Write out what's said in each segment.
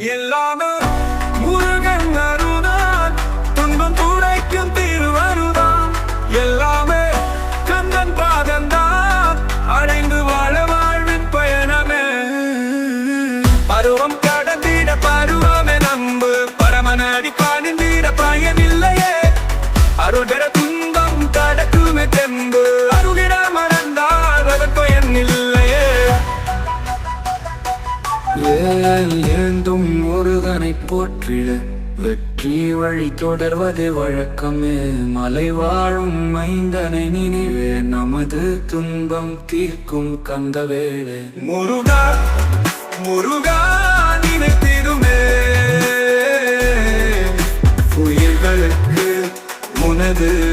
எல்லாமே இருந்தும் முருகனை போற்றிட வெற்றி வழி தொடர்வது வழக்கமே. மலை வாழும் மைந்தனை நினைவே நமது துன்பம் தீர்க்கும் கந்தவேலே. முருகா முருகா நினைத்திடுமே. உயிர்களுக்கு உனது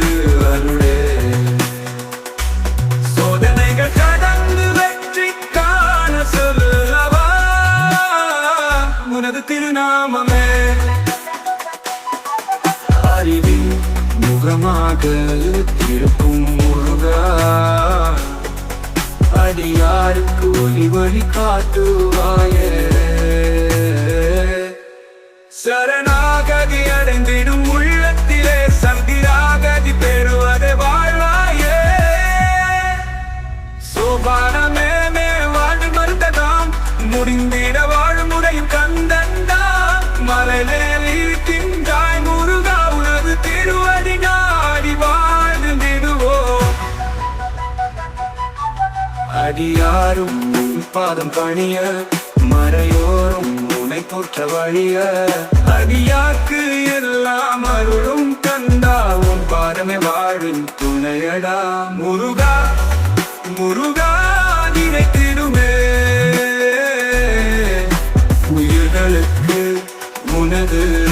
உனது திருநாமமே. அறிவின் முகமாக இருக்கும் முருகா. அடியாருக்கு ஒளி வழி காட்டுவாயே. சரணா முடிந்திட வாழும் முறையும் கந்தந்தாம் மலையில் இருக்கின்றாய் முருகா உனது திருவடி நாடி வாழ்ந்திடுவோம் அடியாரும் பாதம் பணிய மறையோரும் உனை போற்ற வழிய. அடியாக்கு எல்லாம் உனது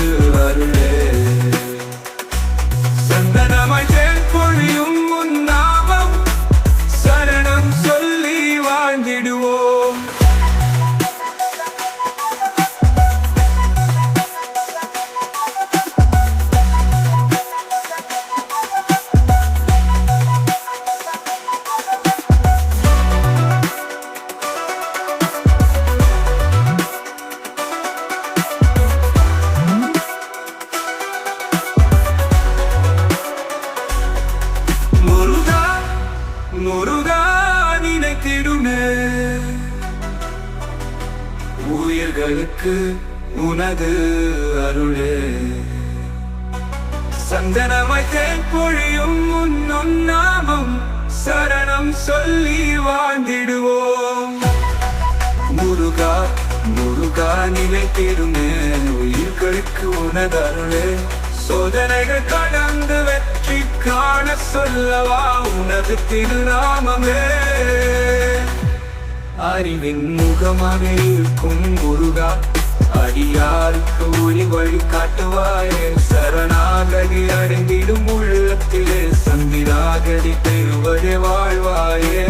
முருகா நினைத்திடுமே. உயிர்களுக்கு உனது அருளே. சந்தனமாய் தேன் பொழியும் உன்னும் நாமம் சரணம் சொல்லி வாழ்ந்திடுவோம். முருகா முருகா நினைத்திடுமே. உயிர்களுக்கு உனது அருளே. சோதனைகள் கடந்து வெற்றி காண சொல்லவா? உனது திருநாமமே. அறிவின் முகமாக இருக்கும் முருகா அடியாருக்கு ஒளி வழி காட்டுவாயே. சரணாகதி அடைந்திடும் உள்ளத்திலே சந்திராகதி பெறுவதே வாழ்வாயே.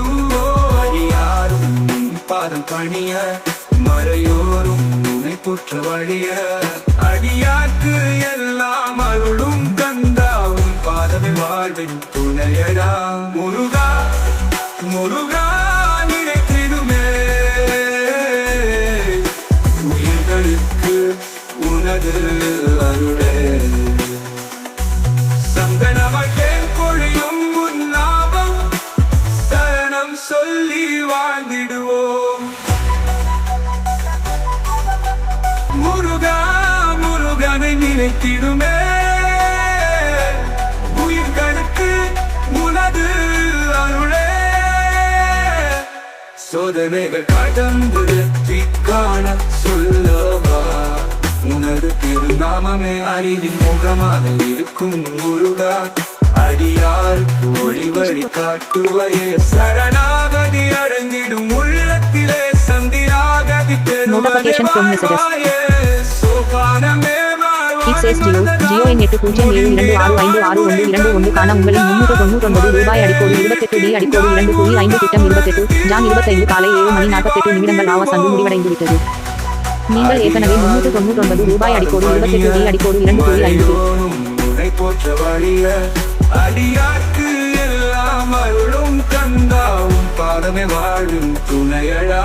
வாழ்ந்திடுவோ அடியாரும் பாதம் பணிய மறையோரும் துணை புற்ற வழிய. அடியாக்கு எல்லாம் அருளும் கந்தாவும் பாதமே வாழ்வின் துணையடா. முருகா முருகா நினைத்திடுமே. உயிர்களுக்கு உனது சொல்லி வாழ்ந்திடுவோம். முருகா முருகனை நினைத்திடுமே. உயிர்களுக்கு உனது அருளே. சோதனைகள் கடந்து திக்கான சொல்லவா? உனது திருநாமமே அறிவின் முகமாக இருக்கும் முருகா. அடியார் ஒளி வழி காட்டுவையே சரணாகதி அடைந்திடும் உள்ளத்திலே சந்திராகதி. சோபானமே எண் எட்டு பூஜ்ஜியம் ஏழு இரண்டு ஆறு ஐந்து ஆறு ஒன்று இரண்டு ஒன்றுக்கான உங்களின் முன்னூற்று தொண்ணூற்றொன்பது ரூபாய் அடிக்கோடு இருபத்தெட்டு டி அடிக்கோடு இரண்டு புள்ளி ஐந்து திட்டம் இருபத்தெட்டு ஜான் இருபத்தைந்து காலை ஏழு மணி நாற்பத்தெட்டு நிமிடங்கள் ஆவ சங்கு நீங்கள் ஏற்கனவே முன்னூற்று தொண்ணூற்றொன்பது ரூபாய் அடிக்கோடு இருபத்தெட்டு டி அடிக்கோடு இரண்டு புள்ளி ஐந்து அடியாக்கு எல்லாம் அருளும் தந்தாவும் பாதமே வாழும் துணையழா